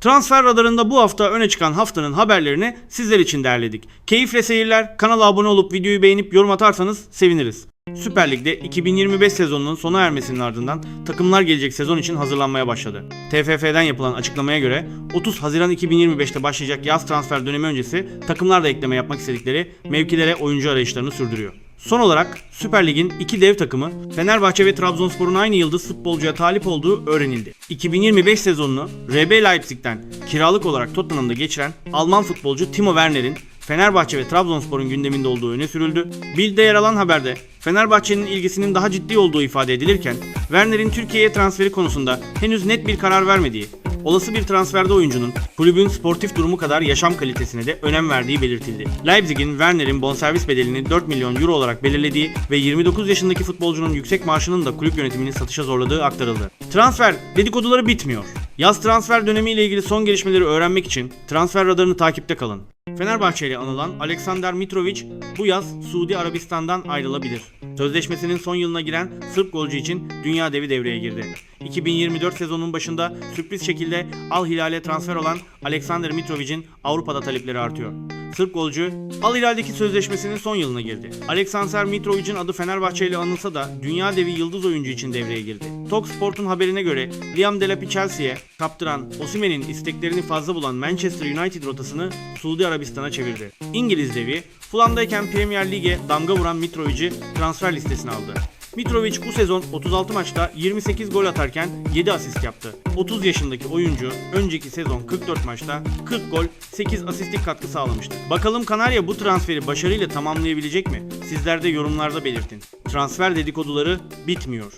Transfer radarında bu hafta öne çıkan haftanın haberlerini sizler için derledik. Keyifle seyirler, kanala abone olup videoyu beğenip yorum atarsanız seviniriz. Süper Lig'de 2025 sezonunun sona ermesinin ardından takımlar gelecek sezon için hazırlanmaya başladı. TFF'den yapılan açıklamaya göre 30 Haziran 2025'te başlayacak yaz transfer dönemi öncesi takımlar da ekleme yapmak istedikleri mevkilere oyuncu arayışlarını sürdürüyor. Son olarak Süper Lig'in iki dev takımı Fenerbahçe ve Trabzonspor'un aynı yıldız futbolcuya talip olduğu öğrenildi. 2025 sezonunu RB Leipzig'ten kiralık olarak Tottenham'da geçiren Alman futbolcu Timo Werner'in Fenerbahçe ve Trabzonspor'un gündeminde olduğu öne sürüldü. Bild'de yer alan haberde Fenerbahçe'nin ilgisinin daha ciddi olduğu ifade edilirken Werner'in Türkiye'ye transferi konusunda henüz net bir karar vermediği, olası bir transferde oyuncunun kulübün sportif durumu kadar yaşam kalitesine de önem verdiği belirtildi. Leipzig'in Werner'in bonservis bedelini 4 milyon euro olarak belirlediği ve 29 yaşındaki futbolcunun yüksek maaşının da kulüp yönetimini satışa zorladığı aktarıldı. Transfer dedikoduları bitmiyor. Yaz transfer dönemiyle ilgili son gelişmeleri öğrenmek için transfer radarını takipte kalın. Fenerbahçe ile anılan Alexander Mitrovic bu yaz Suudi Arabistan'dan ayrılabilir. Sözleşmesinin son yılına giren Sırp golcü için dünya devi devreye girdi. 2024 sezonunun başında sürpriz şekilde Al Hilal'e transfer olan Alexander Mitrovic'in Avrupa'da talepleri artıyor. Sırp golcü Al Hilal'deki sözleşmesinin son yılına girdi. Alexander Mitrovic'in adı Fenerbahçe ile anılsa da dünya devi yıldız oyuncu için devreye girdi. Talk Sport'un haberine göre Liam Delap'i Chelsea'ye kaptıran Osimhen'in isteklerini fazla bulan Manchester United rotasını Suudi Arabistan'a çevirdi. İngiliz devi Fulham'dayken Premier Lig'e damga vuran Mitrovic'i transfer listesine aldı. Mitrovic bu sezon 36 maçta 28 gol atarken 7 asist yaptı. 30 yaşındaki oyuncu önceki sezon 44 maçta 40 gol 8 asistlik katkı sağlamıştı. Bakalım Kanarya bu transferi başarıyla tamamlayabilecek mi? Sizler de yorumlarda belirtin. Transfer dedikoduları bitmiyor.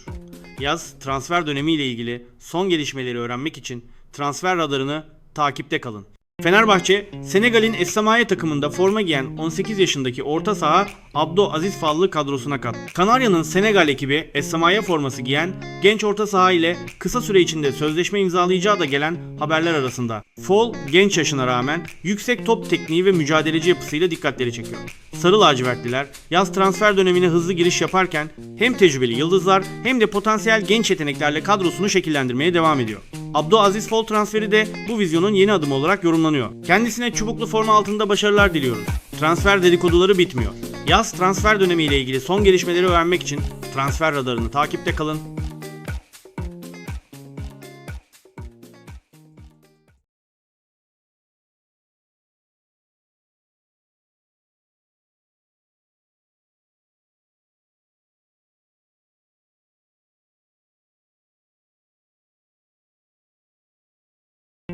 Yaz transfer dönemiyle ilgili son gelişmeleri öğrenmek için transfer radarını takipte kalın. Fenerbahçe, Senegal'in Essamaye takımında forma giyen 18 yaşındaki orta saha Abdo Aziz Fallı kadrosuna kattı. Kanarya'nın Senegal ekibi Essamaye forması giyen genç orta saha ile kısa süre içinde sözleşme imzalayacağı da gelen haberler arasında. Fall genç yaşına rağmen yüksek top tekniği ve mücadeleci yapısıyla dikkatleri çekiyor. Sarı lacivertliler yaz transfer dönemine hızlı giriş yaparken hem tecrübeli yıldızlar hem de potansiyel genç yeteneklerle kadrosunu şekillendirmeye devam ediyor. Abdo Aziz Fall transferi de bu vizyonun yeni adımı olarak yorumlanıyor. Kendisine çubuklu forma altında başarılar diliyoruz. Transfer dedikoduları bitmiyor. Yaz transfer dönemiyle ilgili son gelişmeleri öğrenmek için transfer radarını takipte kalın.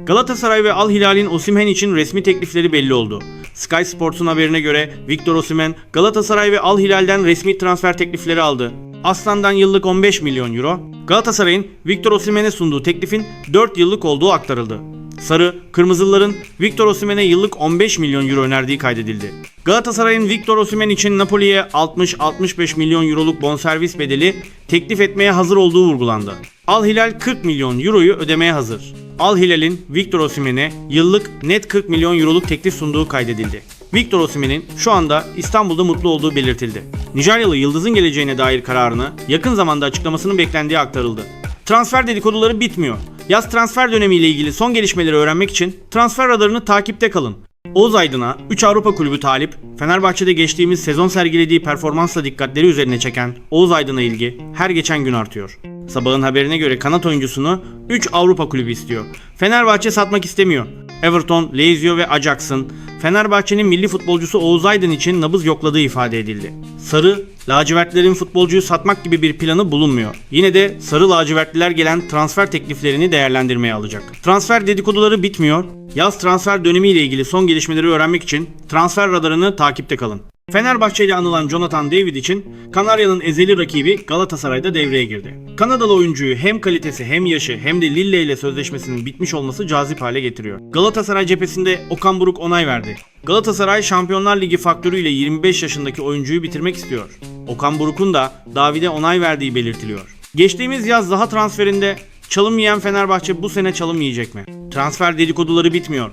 Galatasaray ve Al Hilal'in Osimhen için resmi teklifleri belli oldu. Sky Sports'un haberine göre Victor Osimhen Galatasaray ve Al Hilal'den resmi transfer teklifleri aldı. Aslan'dan yıllık 15 milyon euro, Galatasaray'ın Victor Osimhen'e sunduğu teklifin 4 yıllık olduğu aktarıldı. Sarı, Kırmızılıların Victor Osimhen'e yıllık 15 milyon euro önerdiği kaydedildi. Galatasaray'ın Victor Osimhen için Napoli'ye 60-65 milyon euroluk bonservis bedeli teklif etmeye hazır olduğu vurgulandı. Al Hilal 40 milyon euroyu ödemeye hazır. Al Hilal'in Victor Osimhen'e yıllık net 40 milyon euroluk teklif sunduğu kaydedildi. Victor Osimhen'in şu anda İstanbul'da mutlu olduğu belirtildi. Nijeryalı Yıldız'ın geleceğine dair kararını yakın zamanda açıklamasının beklendiği aktarıldı. Transfer dedikoduları bitmiyor. Yaz transfer dönemiyle ilgili son gelişmeleri öğrenmek için transfer radarını takipte kalın. Oğuz Aydın'a 3 Avrupa kulübü talip, Fenerbahçe'de geçtiğimiz sezon sergilediği performansla dikkatleri üzerine çeken Oğuz Aydın'a ilgi her geçen gün artıyor. Sabahın haberine göre kanat oyuncusunu 3 Avrupa kulübü istiyor. Fenerbahçe satmak istemiyor. Everton, Lazio ve Ajax'ın Fenerbahçe'nin milli futbolcusu Oğuz Aydın için nabız yokladığı ifade edildi. Sarı, lacivertlerin futbolcuyu satmak gibi bir planı bulunmuyor. Yine de sarı lacivertliler gelen transfer tekliflerini değerlendirmeye alacak. Transfer dedikoduları bitmiyor. Yaz transfer dönemiyle ilgili son gelişmeleri öğrenmek için transfer radarını takipte kalın. Fenerbahçe ile anılan Jonathan David için Kanarya'nın ezeli rakibi Galatasaray'da devreye girdi. Kanadalı oyuncuyu hem kalitesi hem yaşı hem de Lille ile sözleşmesinin bitmiş olması cazip hale getiriyor. Galatasaray cephesinde Okan Buruk onay verdi. Galatasaray Şampiyonlar Ligi faktörüyle 25 yaşındaki oyuncuyu bitirmek istiyor. Okan Buruk'un da David'e onay verdiği belirtiliyor. Geçtiğimiz yaz daha transferinde çalım yiyen Fenerbahçe bu sene çalım yiyecek mi? Transfer dedikoduları bitmiyor.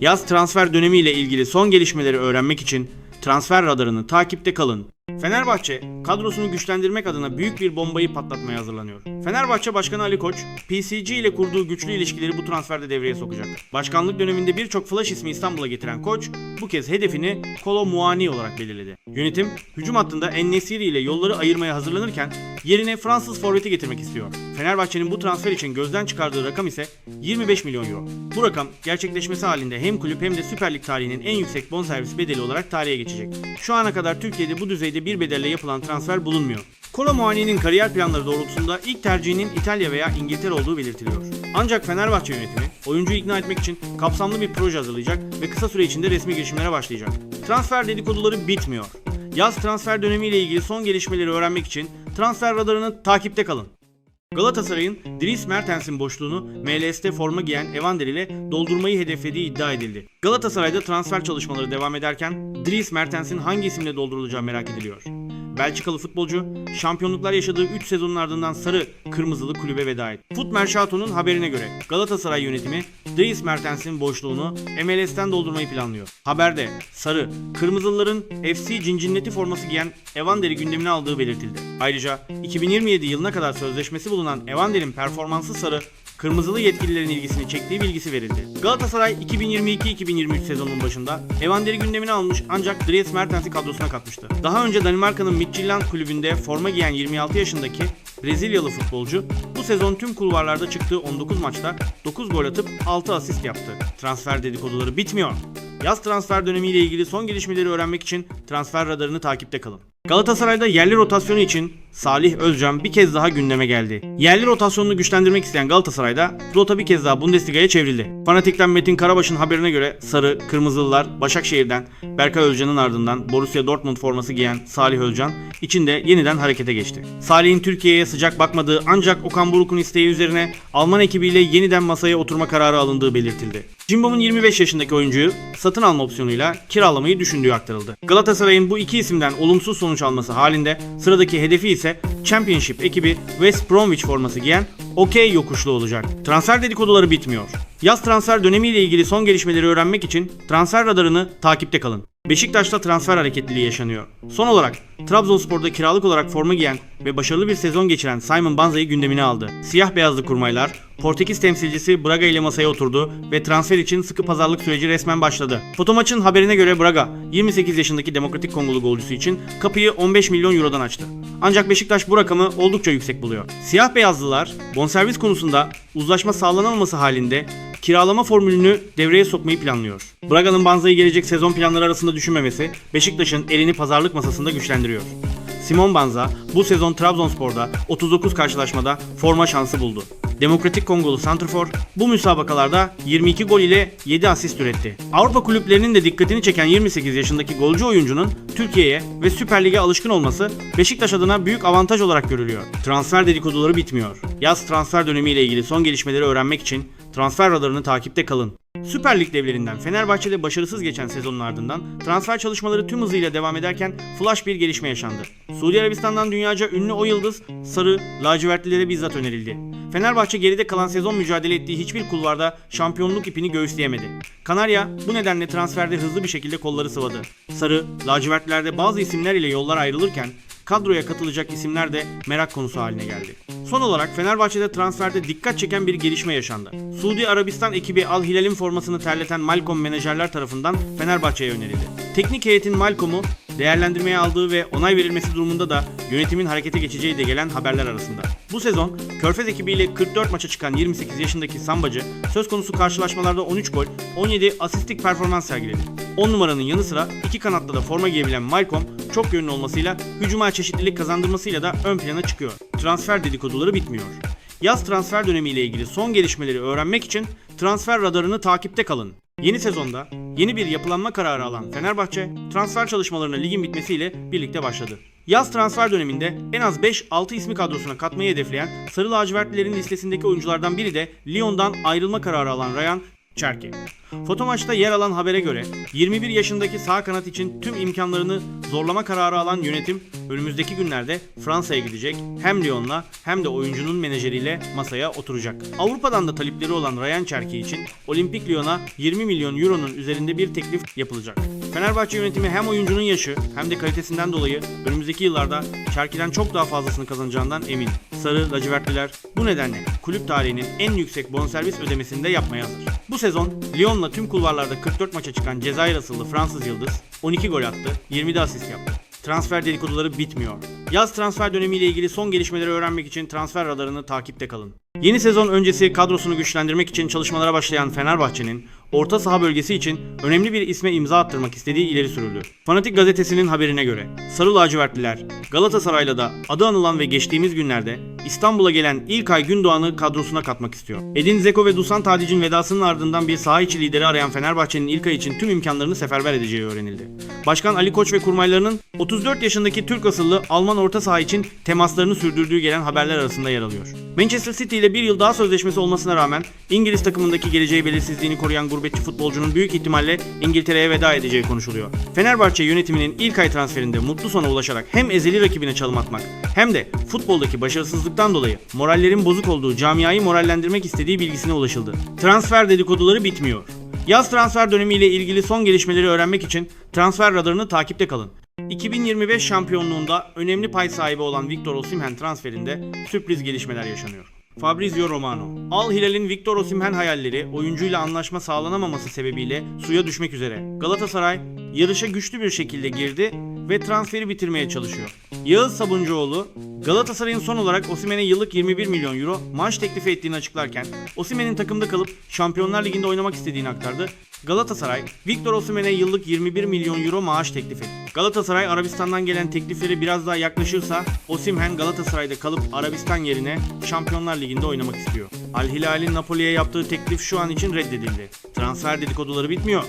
Yaz transfer dönemiyle ilgili son gelişmeleri öğrenmek için transfer radarını takipte kalın. Fenerbahçe kadrosunu güçlendirmek adına büyük bir bombayı patlatmaya hazırlanıyor. Fenerbahçe Başkanı Ali Koç, PCG ile kurduğu güçlü ilişkileri bu transferde devreye sokacak. Başkanlık döneminde birçok flash ismi İstanbul'a getiren Koç, bu kez hedefini Kolo Muani olarak belirledi. Yönetim, hücum hattında En-Nesyri ile yolları ayırmaya hazırlanırken yerine Fransız forveti getirmek istiyor. Fenerbahçe'nin bu transfer için gözden çıkardığı rakam ise 25 milyon euro. Bu rakam gerçekleşmesi halinde hem kulüp hem de Süper Lig tarihinin en yüksek bonservis bedeli olarak tarihe geçecek. Şu ana kadar Türkiye'de bu düzeyde bir bedelle yapılan transfer bulunmuyor. Kolo Muani'nin kariyer planları doğrultusunda ilk tercihinin İtalya veya İngiltere olduğu belirtiliyor. Ancak Fenerbahçe yönetimi oyuncuyu ikna etmek için kapsamlı bir proje hazırlayacak ve kısa süre içinde resmi girişimlere başlayacak. Transfer dedikoduları bitmiyor. Yaz transfer dönemiyle ilgili son gelişmeleri öğrenmek için transfer radarını takipte kalın. Galatasaray'ın Dries Mertens'in boşluğunu MLS'te forma giyen Evander ile doldurmayı hedeflediği iddia edildi. Galatasaray'da transfer çalışmaları devam ederken Dries Mertens'in hangi isimle doldurulacağı merak ediliyor. Belçikalı futbolcu şampiyonluklar yaşadığı 3 sezonun ardından sarı kırmızılı kulübe veda etti. Foot Mercato'nun haberine göre Galatasaray yönetimi Dries Mertens'in boşluğunu MLS'ten doldurmayı planlıyor. Haberde sarı kırmızılıların FC Cincinnati forması giyen Evander'i gündemine aldığı belirtildi. Ayrıca 2027 yılına kadar sözleşmesi bulunan Evander'in performansı sarı kırmızılı yetkililerin ilgisini çektiği bilgisi verildi. Galatasaray 2022-2023 sezonunun başında Evander'i gündemine almış ancak Dries Mertens'i kadrosuna katmıştı. Daha önce Danimarka'nın Midtjylland kulübünde forma giyen 26 yaşındaki Brezilyalı futbolcu bu sezon tüm kulvarlarda çıktığı 19 maçta 9 gol atıp 6 asist yaptı. Transfer dedikoduları bitmiyor. Yaz transfer dönemiyle ilgili son gelişmeleri öğrenmek için transfer radarını takipte kalın. Galatasaray'da yerli rotasyonu için Salih Özcan bir kez daha gündeme geldi. Yerli rotasyonunu güçlendirmek isteyen Galatasaray'da rota bir kez daha Bundesliga'ya çevrildi. Fanatik'ten Metin Karabaş'ın haberine göre Sarı, Kırmızılılar Başakşehir'den Berkay Özcan'ın ardından Borussia Dortmund forması giyen Salih Özcan içinde yeniden harekete geçti. Salih'in Türkiye'ye sıcak bakmadığı ancak Okan Buruk'un isteği üzerine Alman ekibiyle yeniden masaya oturma kararı alındığı belirtildi. Cimbom'un 25 yaşındaki oyuncuyu satın alma opsiyonuyla kiralamayı düşündüğü aktarıldı. Galatasaray'ın bu iki isimden olumsuz sonuç alması halinde sıradaki hedefi ise Championship ekibi West Bromwich forması giyen Okey yokuşlu olacak. Transfer dedikoduları bitmiyor. Yaz transfer dönemiyle ilgili son gelişmeleri öğrenmek için transfer radarını takipte kalın. Beşiktaş'ta transfer hareketliliği yaşanıyor. Son olarak Trabzonspor'da kiralık olarak forma giyen ve başarılı bir sezon geçiren Simon Banza'yı gündemine aldı. Siyah beyazlı kurmaylar, Portekiz temsilcisi Braga ile masaya oturdu ve transfer için sıkı pazarlık süreci resmen başladı. Fotomaç'ın haberine göre Braga, 28 yaşındaki Demokratik Kongolu golcüsü için kapıyı 15 milyon eurodan açtı. Ancak Beşiktaş bu rakamı oldukça yüksek buluyor. Siyah beyazlılar bonservis konusunda uzlaşma sağlanamaması halinde kiralama formülünü devreye sokmayı planlıyor. Braga'nın Banza'yı gelecek sezon planları arasında düşünmemesi Beşiktaş'ın elini pazarlık masasında güçlendiriyor. Simon Banza bu sezon Trabzonspor'da 39 karşılaşmada forma şansı buldu. Demokratik Kongolu Santrfor bu müsabakalarda 22 gol ile 7 asist üretti. Avrupa kulüplerinin de dikkatini çeken 28 yaşındaki golcü oyuncunun Türkiye'ye ve Süper Lig'e alışkın olması Beşiktaş adına büyük avantaj olarak görülüyor. Transfer dedikoduları bitmiyor. Yaz transfer dönemiyle ilgili son gelişmeleri öğrenmek için transfer radarını takipte kalın. Süper Lig devlerinden Fenerbahçe'de başarısız geçen sezonun ardından transfer çalışmaları tüm hızıyla devam ederken flash bir gelişme yaşandı. Suudi Arabistan'dan dünyaca ünlü o yıldız sarı lacivertlilere bizzat önerildi. Fenerbahçe geride kalan sezon mücadele ettiği hiçbir kulvarda şampiyonluk ipini göğüsleyemedi. Kanarya bu nedenle transferde hızlı bir şekilde kolları sıvadı. Sarı, lacivertlerde bazı isimler ile yollar ayrılırken kadroya katılacak isimler de merak konusu haline geldi. Son olarak Fenerbahçe'de transferde dikkat çeken bir gelişme yaşandı. Suudi Arabistan ekibi Al Hilal'in formasını terleten Malcolm menajerler tarafından Fenerbahçe'ye önerildi. Teknik heyetin Malcolm'u değerlendirmeye aldığı ve onay verilmesi durumunda da yönetimin harekete geçeceği de gelen haberler arasında. Bu sezon Körfez ekibiyle 44 maça çıkan 28 yaşındaki Sambacı söz konusu karşılaşmalarda 13 gol, 17 asistlik performans sergiledi. 10 numaranın yanı sıra iki kanatta da forma giyebilen Malcolm çok yönlü olmasıyla hücuma çeşitlilik kazandırmasıyla da ön plana çıkıyor. Transfer dedikoduları bitmiyor. Yaz transfer dönemiyle ilgili son gelişmeleri öğrenmek için transfer radarını takipte kalın. Yeni sezonda yeni bir yapılanma kararı alan Fenerbahçe transfer çalışmalarına ligin bitmesiyle birlikte başladı. Yaz transfer döneminde en az 5-6 ismi kadrosuna katmayı hedefleyen Sarı Lacivertlilerin listesindeki oyunculardan biri de Lyon'dan ayrılma kararı alan Ryan Çerke. Fotomaçta yer alan habere göre 21 yaşındaki sağ kanat için tüm imkanlarını zorlama kararı alan yönetim önümüzdeki günlerde Fransa'ya gidecek. Hem Lyon'la hem de oyuncunun menajeriyle masaya oturacak. Avrupa'dan da talipleri olan Ryan Çerki için Olimpik Lyon'a 20 milyon euronun üzerinde bir teklif yapılacak. Fenerbahçe yönetimi hem oyuncunun yaşı hem de kalitesinden dolayı önümüzdeki yıllarda Şerki'den çok daha fazlasını kazanacağından emin. Sarı lacivertliler bu nedenle kulüp tarihinin en yüksek bonservis ödemesini de yapmaya hazır. Bu sezon Lyon'la tüm kulvarlarda 44 maça çıkan Cezayir asıllı Fransız Yıldız 12 gol attı, 20 de asist yaptı. Transfer dedikoduları bitmiyor. Yaz transfer dönemiyle ilgili son gelişmeleri öğrenmek için transfer radarını takipte kalın. Yeni sezon öncesi kadrosunu güçlendirmek için çalışmalara başlayan Fenerbahçe'nin orta saha bölgesi için önemli bir isme imza attırmak istediği ileri sürüldü. Fanatik gazetesinin haberine göre Sarı lacivertliler Galatasaray'la da adı anılan ve geçtiğimiz günlerde İstanbul'a gelen İlkay Gündoğan'ı kadrosuna katmak istiyor. Edin Zeko ve Dusan Tadic'in vedasının ardından bir saha içi lideri arayan Fenerbahçe'nin İlkay için tüm imkanlarını seferber edeceği öğrenildi. Başkan Ali Koç ve kurmaylarının 34 yaşındaki Türk asıllı Alman orta saha için temaslarını sürdürdüğü gelen haberler arasında yer alıyor. Manchester City ile bir yıl daha sözleşmesi olmasına rağmen İngiliz takımındaki geleceği belirsizliğini koruyan gurbetçi futbolcunun büyük ihtimalle İngiltere'ye veda edeceği konuşuluyor. Fenerbahçe yönetiminin ilk ay transferinde mutlu sona ulaşarak hem ezeli rakibine çalım atmak hem de futboldaki başarısızlıktan dolayı morallerin bozuk olduğu camiayı morallendirmek istediği bilgisine ulaşıldı. Transfer dedikoduları bitmiyor. Yaz transfer dönemiyle ilgili son gelişmeleri öğrenmek için transfer radarını takipte kalın. 2025 şampiyonluğunda önemli pay sahibi olan Victor Osimhen transferinde sürpriz gelişmeler yaşanıyor. Fabrizio Romano. Al Hilal'in Victor Osimhen hayalleri oyuncuyla anlaşma sağlanamaması sebebiyle suya düşmek üzere. Galatasaray yarışa güçlü bir şekilde girdi ve transferi bitirmeye çalışıyor. Yağız Sabuncuoğlu Galatasaray'ın son olarak Osimhen'e yıllık 21 milyon euro maaş teklifi ettiğini açıklarken Osimhen'in takımda kalıp Şampiyonlar Ligi'nde oynamak istediğini aktardı. Galatasaray, Victor Osimhen'e yıllık 21 milyon euro maaş teklif etti. Galatasaray Arabistan'dan gelen teklifleri biraz daha yaklaşırsa Osimhen Galatasaray'da kalıp Arabistan yerine Şampiyonlar Ligi'nde oynamak istiyor. Al Hilal'in Napoli'ye yaptığı teklif şu an için reddedildi. Transfer dedikoduları bitmiyor.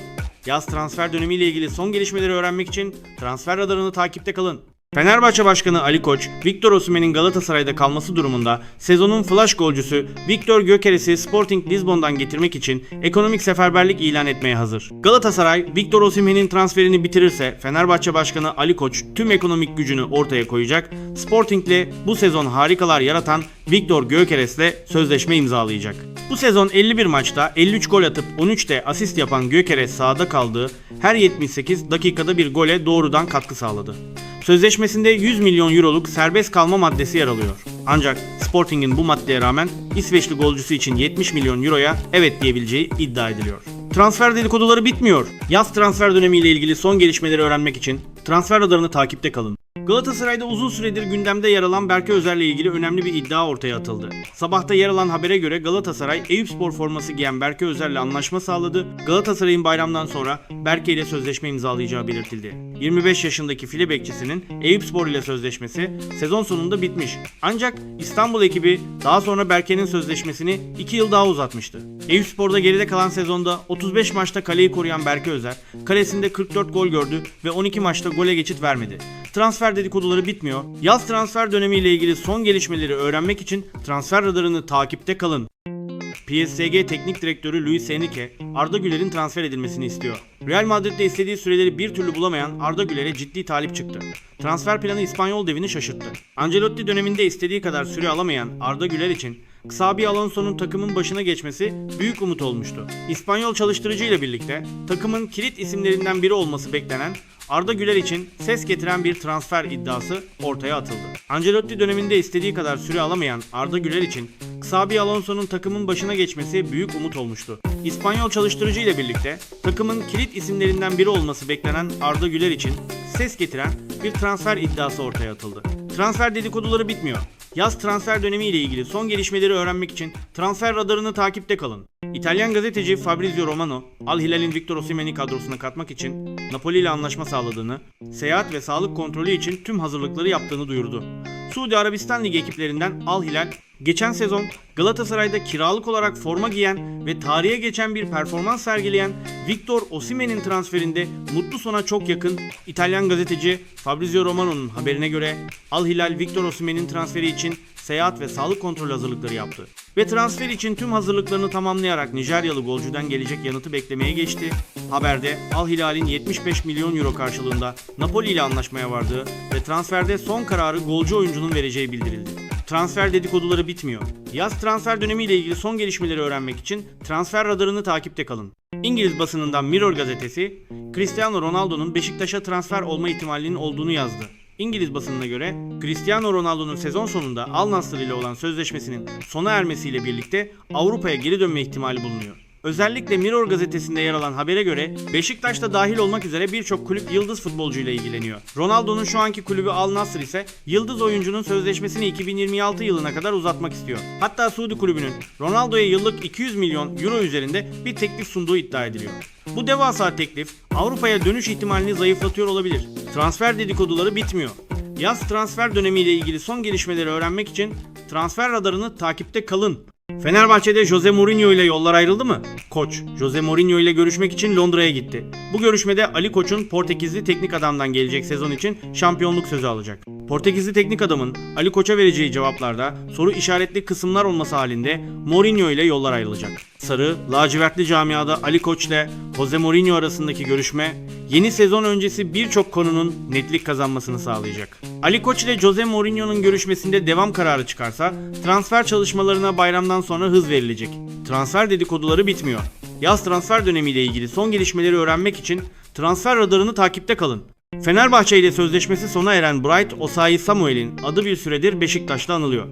Yaz transfer dönemiyle ilgili son gelişmeleri öğrenmek için transfer radarını takipte kalın. Fenerbahçe Başkanı Ali Koç, Victor Osimhen'in Galatasaray'da kalması durumunda sezonun flash golcüsü Victor Gökeres'i Sporting Lisbon'dan getirmek için ekonomik seferberlik ilan etmeye hazır. Galatasaray, Victor Osimhen'in transferini bitirirse Fenerbahçe Başkanı Ali Koç tüm ekonomik gücünü ortaya koyacak, Sporting'le bu sezon harikalar yaratan Victor Gökeres'le sözleşme imzalayacak. Bu sezon 51 maçta 53 gol atıp 13 de asist yapan Gökeres sahada kaldığı her 78 dakikada bir gole doğrudan katkı sağladı. Sözleşmesinde 100 milyon euroluk serbest kalma maddesi yer alıyor. Ancak Sporting'in bu maddeye rağmen İsveçli golcüsü için 70 milyon euroya evet diyebileceği iddia ediliyor. Transfer dedikoduları bitmiyor. Yaz transfer dönemiyle ilgili son gelişmeleri öğrenmek için transfer radarını takipte kalın. Galatasaray'da uzun süredir gündemde yer alan Berke Özer'le ilgili önemli bir iddia ortaya atıldı. Sabahta yer alan habere göre Galatasaray Eyüpspor forması giyen Berke Özer'le anlaşma sağladı. Galatasaray'ın bayramdan sonra Berke ile sözleşme imzalayacağı belirtildi. 25 yaşındaki file bekçisinin Eyüpspor ile sözleşmesi sezon sonunda bitmiş. Ancak İstanbul ekibi daha sonra Berke'nin sözleşmesini 2 yıl daha uzatmıştı. Eyüpspor'da geride kalan sezonda 35 maçta kaleyi koruyan Berke Özer, kalesinde 44 gol gördü ve 12 maçta gole geçit vermedi. Transfer dedikoduları bitmiyor. Yaz transfer dönemiyle ilgili son gelişmeleri öğrenmek için transfer radarını takipte kalın. PSG Teknik Direktörü Luis Enrique, Arda Güler'in transfer edilmesini istiyor. Real Madrid'de istediği süreleri bir türlü bulamayan Arda Güler'e ciddi talip çıktı. Transfer planı İspanyol devini şaşırttı. Ancelotti döneminde istediği kadar süre alamayan Arda Güler için Xabi Alonso'nun takımın başına geçmesi büyük umut olmuştu. İspanyol çalıştırıcı ile birlikte takımın kilit isimlerinden biri olması beklenen Arda Güler için ses getiren bir transfer iddiası ortaya atıldı. Ancelotti döneminde istediği kadar süre alamayan Arda Güler için Xabi Alonso'nun takımın başına geçmesi büyük umut olmuştu. İspanyol çalıştırıcı ile birlikte takımın kilit isimlerinden biri olması beklenen Arda Güler için ses getiren bir transfer iddiası ortaya atıldı. Transfer dedikoduları bitmiyor. Yaz transfer dönemi ile ilgili son gelişmeleri öğrenmek için transfer radarını takipte kalın. İtalyan gazeteci Fabrizio Romano, Al Hilal'in Victor Osimhen'i kadrosuna katmak için Napoli ile anlaşma sağladığını, seyahat ve sağlık kontrolü için tüm hazırlıkları yaptığını duyurdu. Suudi Arabistan Ligi ekiplerinden Al Hilal, geçen sezon Galatasaray'da kiralık olarak forma giyen ve tarihe geçen bir performans sergileyen Victor Osimhen'in transferinde mutlu sona çok yakın İtalyan gazeteci Fabrizio Romano'nun haberine göre Al Hilal Victor Osimhen'in transferi için seyahat ve sağlık kontrol hazırlıkları yaptı. Ve transfer için tüm hazırlıklarını tamamlayarak Nijeryalı golcüden gelecek yanıtı beklemeye geçti. Haberde Al Hilal'in 75 milyon euro karşılığında Napoli ile anlaşmaya vardığı ve transferde son kararı golcü oyuncunun vereceği bildirildi. Transfer dedikoduları bitmiyor. Yaz transfer dönemiyle ilgili son gelişmeleri öğrenmek için transfer radarını takipte kalın. İngiliz basınından Mirror gazetesi, Cristiano Ronaldo'nun Beşiktaş'a transfer olma ihtimalinin olduğunu yazdı. İngiliz basınına göre Cristiano Ronaldo'nun sezon sonunda Al Nassr ile olan sözleşmesinin sona ermesiyle birlikte Avrupa'ya geri dönme ihtimali bulunuyor. Özellikle Mirror gazetesinde yer alan habere göre Beşiktaş da dahil olmak üzere birçok kulüp yıldız futbolcuyla ilgileniyor. Ronaldo'nun şu anki kulübü Al Nassr ise yıldız oyuncunun sözleşmesini 2026 yılına kadar uzatmak istiyor. Hatta Suudi kulübünün Ronaldo'ya yıllık 200 milyon euro üzerinde bir teklif sunduğu iddia ediliyor. Bu devasa teklif Avrupa'ya dönüş ihtimalini zayıflatıyor olabilir. Transfer dedikoduları bitmiyor. Yaz transfer dönemiyle ilgili son gelişmeleri öğrenmek için transfer radarını takipte kalın. Fenerbahçe'de Jose Mourinho ile yollar ayrıldı mı? Koç, Jose Mourinho ile görüşmek için Londra'ya gitti. Bu görüşmede Ali Koç'un Portekizli teknik adamdan gelecek sezon için şampiyonluk sözü alacak. Portekizli teknik adamın Ali Koç'a vereceği cevaplarda soru işaretli kısımlar olması halinde Mourinho ile yollar ayrılacak. Sarı, lacivertli camiada Ali Koç ile Jose Mourinho arasındaki görüşme yeni sezon öncesi birçok konunun netlik kazanmasını sağlayacak. Ali Koç ile Jose Mourinho'nun görüşmesinde devam kararı çıkarsa transfer çalışmalarına bayramdan sonra hız verilecek. Transfer dedikoduları bitmiyor. Yaz transfer dönemiyle ilgili son gelişmeleri öğrenmek için transfer radarını takipte kalın. Fenerbahçe ile sözleşmesi sona eren Bright Osayi Samuel'in adı bir süredir Beşiktaş'ta anılıyor.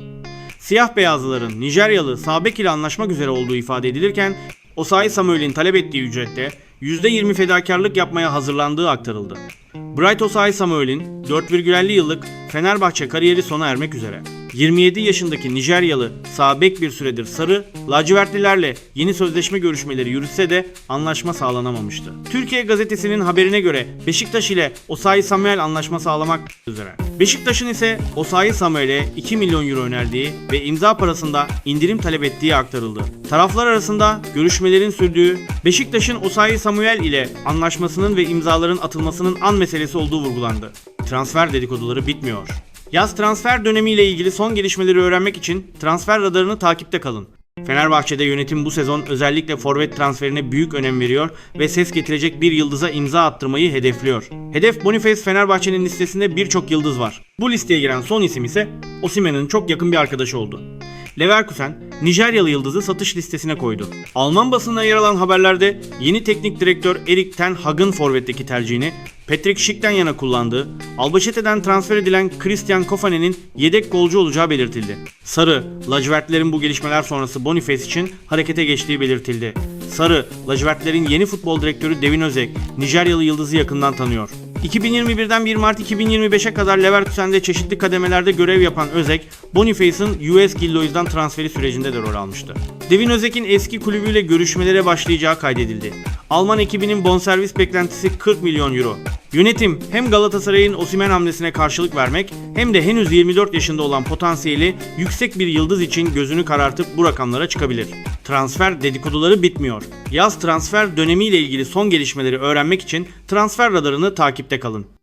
Siyah beyazlıların Nijeryalı Sabek ile anlaşmak üzere olduğu ifade edilirken Osayi Samuel'in talep ettiği ücrette %20 fedakarlık yapmaya hazırlandığı aktarıldı. Bright Osayi Samuel'in 4,50 yıllık Fenerbahçe kariyeri sona ermek üzere. 27 yaşındaki Nijeryalı Sabek bir süredir sarı, lacivertlilerle yeni sözleşme görüşmeleri yürütse de anlaşma sağlanamamıştı. Türkiye gazetesinin haberine göre Beşiktaş ile Osayi Samuel anlaşma sağlamak üzere. Beşiktaş'ın ise Osayi Samuel'e 2 milyon euro önerdiği ve imza parasında indirim talep ettiği aktarıldı. Taraflar arasında görüşmelerin sürdüğü, Beşiktaş'ın Osayi Samuel ile anlaşmasının ve imzaların atılmasının an meselesi olduğu vurgulandı. Transfer dedikoduları bitmiyor. Yaz transfer dönemiyle ilgili son gelişmeleri öğrenmek için transfer radarını takipte kalın. Fenerbahçe'de yönetim bu sezon özellikle forvet transferine büyük önem veriyor ve ses getirecek bir yıldıza imza attırmayı hedefliyor. Hedef Boniface Fenerbahçe'nin listesinde birçok yıldız var. Bu listeye giren son isim ise Osimhen'in çok yakın bir arkadaşı oldu. Leverkusen, Nijeryalı yıldızı satış listesine koydu. Alman basınında yer alan haberlerde yeni teknik direktör Erik Ten Hag'ın forvetteki tercihini Patrick Schick'ten yana kullandığı, Albaşete'den transfer edilen Christian Kofane'nin yedek golcü olacağı belirtildi. Sarı, lacivertlerin bu gelişmeler sonrası Boniface için harekete geçtiği belirtildi. Sarı, lacivertlerin yeni futbol direktörü Devin Özek, Nijeryalı yıldızı yakından tanıyor. 2021'den 1 Mart 2025'e kadar Leverkusen'de çeşitli kademelerde görev yapan Özek, Boniface'ın US Gillois'dan transferi sürecinde de rol almıştı. Devin Özek'in eski kulübüyle görüşmelere başlayacağı kaydedildi. Alman ekibinin bonservis beklentisi 40 milyon euro. Yönetim hem Galatasaray'ın Osimhen hamlesine karşılık vermek hem de henüz 24 yaşında olan potansiyeli yüksek bir yıldız için gözünü karartıp bu rakamlara çıkabilir. Transfer dedikoduları bitmiyor. Yaz transfer dönemiyle ilgili son gelişmeleri öğrenmek için transfer radarını takipte kalın.